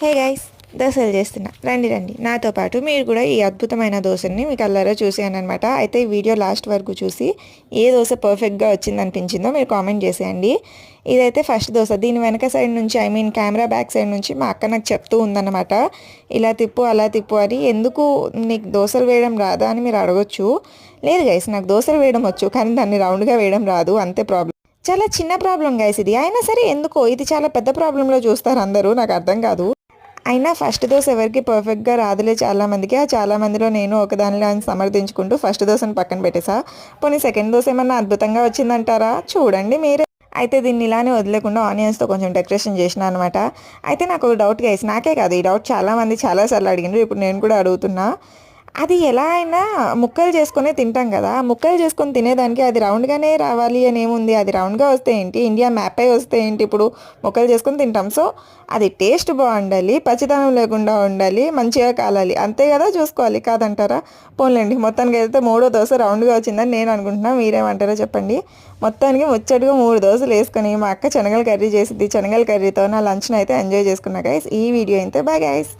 Hey guys దోశలు చేస్తున్నా. రండి రండి. నాతో పాటు మీరు కూడా ఈ అద్భుతమైన దోశని మీకు అల్లారో చూసాను అనమాట అయితే ఈ వీడియో లాస్ట్ వరకు చూసి ఏ దోశ పర్ఫెక్ట్గా వచ్చింది అనిపించిందో మీరు కామెంట్ చేసేయండి. ఇదైతే ఫస్ట్ దోశ. దీని వెనక సైడ్ నుంచి I mean camera back side నుంచి మా అక్క నాకు చెప్తూ ఉందన్నమాట. ఇలా తిప్పు అలా తిప్పు అని. ఎందుకు నీకు దోశలు వేయడం రాదా అని మీరు అడగొచ్చు. లేదు గైస్ నాకు దోశలు వేయడం వచ్చు కానీ దాన్ని రౌండ్గా వేయడం రాదు. అంతే ప్రాబ్లం చాలా చిన్న ప్రాబ్లం గైస్ ఇది. అయినా సరే ఎందుకో ఇది చాలా పెద్ద ప్రాబ్లంలో చూస్తారు అందరూ. నాకు అర్థం కాదు. అయినా ఫస్ట్ దోశ ఎవరికి పర్ఫెక్ట్గా రాదులే చాలా మందికి ఆ చాలా మందిలో నేను ఒకదానిలో అని సమర్థించుకుంటూ ఫస్ట్ దోశను పక్కన పెట్టేసా. పోనీ సెకండ్ దోశ ఏమన్నా అద్భుతంగా వచ్చిందంటారా? చూడండి మీరే. అయితే దీన్ని ఇలానే వదిలేకుండా ఆనియన్స్తో కొంచెం డెకరేషన్ చేసిన అనమాట అయితే నాకు ఒక డౌట్ గైస్ నాకే కాదు. ఈ డౌట్ చాలామంది చాలాసార్లు అడిగినారు. ఇప్పుడు నేను కూడా అడుగుతున్నా. అది ఎలా అయినా ముక్కలు చేసుకునే తింటాం కదా. ముక్కలు చేసుకొని తినేదానికి అది రౌండ్గానే రావాలి అని ఏముంది? అది రౌండ్గా వస్తే ఏంటి? ఇండియా మ్యాప్ అయి వస్తే ఏంటి? ఇప్పుడు ముక్కలు చేసుకొని తింటాం. సో అది టేస్ట్ బాగుండాలి పచ్చితనం లేకుండా ఉండాలి మంచిగా కాలాలి. అంతే కదా చూసుకోవాలి కాదంటారా? పోన్లేండి మొత్తానికి అయితే మూడో దోశ రౌండ్గా వచ్చిందని నేను అనుకుంటున్నాను మీరేమంటారో చెప్పండి. మొత్తానికి ముచ్చటగా మూడు దోశలు వేసుకుని మా అక్క శనగల కర్రీ చేసింది శనగల కర్రీతో నా లంచ్ని అయితే ఎంజాయ్ చేసుకున్నా గైస్ ఈ వీడియో అయితే బాయ్ గైస్